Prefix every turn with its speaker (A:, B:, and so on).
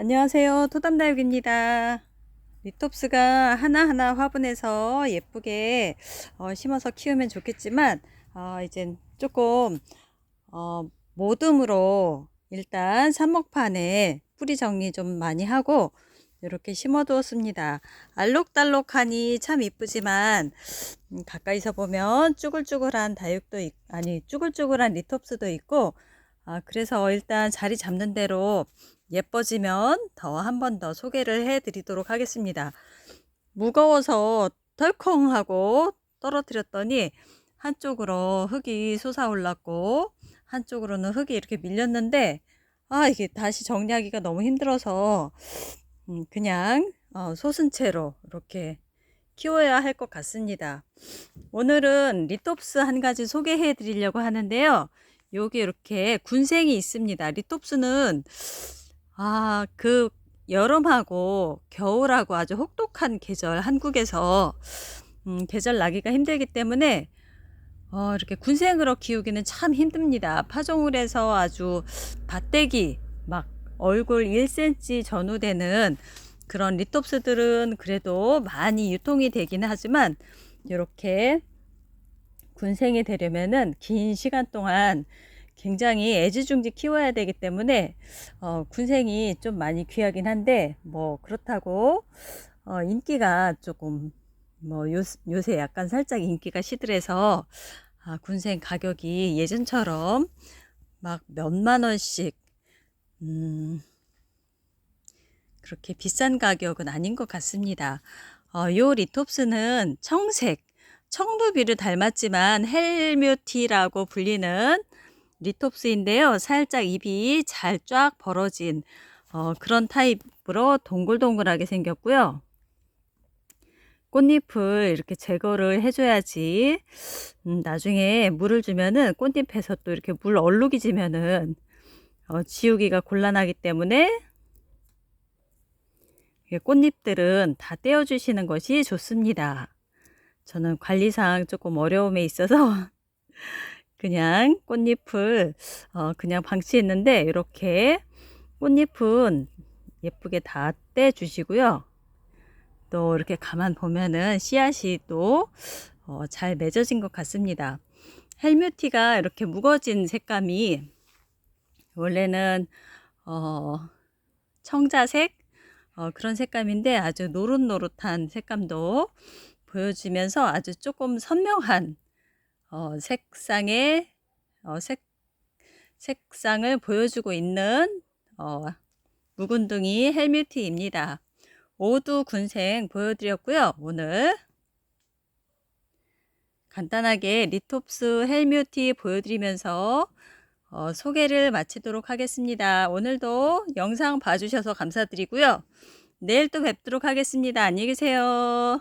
A: 안녕하세요. 토담다육입니다. 리톱스가 하나하나 화분에서 예쁘게 어, 심어서 키우면 좋겠지만 어, 이젠 조금 어, 모듬으로 일단 삽목판에 뿌리 정리 좀 많이 하고 이렇게 심어 두었습니다. 알록달록하니 참 이쁘지만 음, 가까이서 보면 쭈글쭈글한 다육도 있, 아니 쭈글쭈글한 리톱스도 있고 아, 그래서 일단 자리 잡는 대로 예뻐지면 더 한 번 더 소개를 해 드리도록 하겠습니다. 무거워서 덜컹하고 떨어뜨렸더니 한쪽으로 흙이 솟아올랐고 한쪽으로는 흙이 이렇게 밀렸는데 아 이게 다시 정리하기가 너무 힘들어서 음, 그냥 어, 솟은 채로 이렇게 키워야 할 것 같습니다. 오늘은 리톱스 한 가지 소개해 드리려고 하는데요. 여기 이렇게 군생이 있습니다. 리톱스는 아, 그 여름하고 겨울하고 아주 혹독한 계절 한국에서 음, 계절 나기가 힘들기 때문에 어, 이렇게 군생으로 키우기는 참 힘듭니다. 파종을 해서 아주 밭대기 막 얼굴 1cm 전후 되는 그런 리톱스들은 그래도 많이 유통이 되기는 하지만 이렇게 군생이 되려면은 긴 시간 동안 굉장히 애지중지 키워야 되기 때문에 어, 군생이 좀 많이 귀하긴 한데 뭐 그렇다고 어, 인기가 조금 뭐 요, 요새 약간 살짝 인기가 시들해서 아, 군생 가격이 예전처럼 막 몇만 원씩 음, 그렇게 비싼 가격은 아닌 것 같습니다. 어, 요 리톱스는 청색, 청두비를 닮았지만 헬뮤티라고 불리는 리톱스인데요. 살짝 입이 잘 쫙 벌어진 어, 그런 타입으로 동글동글하게 생겼고요. 꽃잎을 이렇게 제거를 해줘야지 음, 나중에 물을 주면은 꽃잎에서 또 이렇게 물 얼룩이 지면은 어, 지우기가 곤란하기 때문에 꽃잎들은 다 떼어주시는 것이 좋습니다. 저는 관리상 조금 어려움에 있어서 그냥 꽃잎을 어, 그냥 방치했는데 이렇게 꽃잎은 예쁘게 다 떼 주시고요. 또 이렇게 가만 보면은 씨앗이 또 어, 잘 맺어진 것 같습니다. 헬뮤티가 이렇게 묵어진 색감이 원래는 어, 청자색 어, 그런 색감인데 아주 노릇노릇한 색감도 보여주면서 아주 조금 선명한 어, 색상의 어, 색, 색상을 보여주고 있는 어, 묵은둥이 헬뮤티입니다. 오두 군생 보여드렸고요. 오늘 간단하게 리톱스 헬뮤티 보여드리면서 어, 소개를 마치도록 하겠습니다. 오늘도 영상 봐주셔서 감사드리고요. 내일 또 뵙도록 하겠습니다. 안녕히 계세요.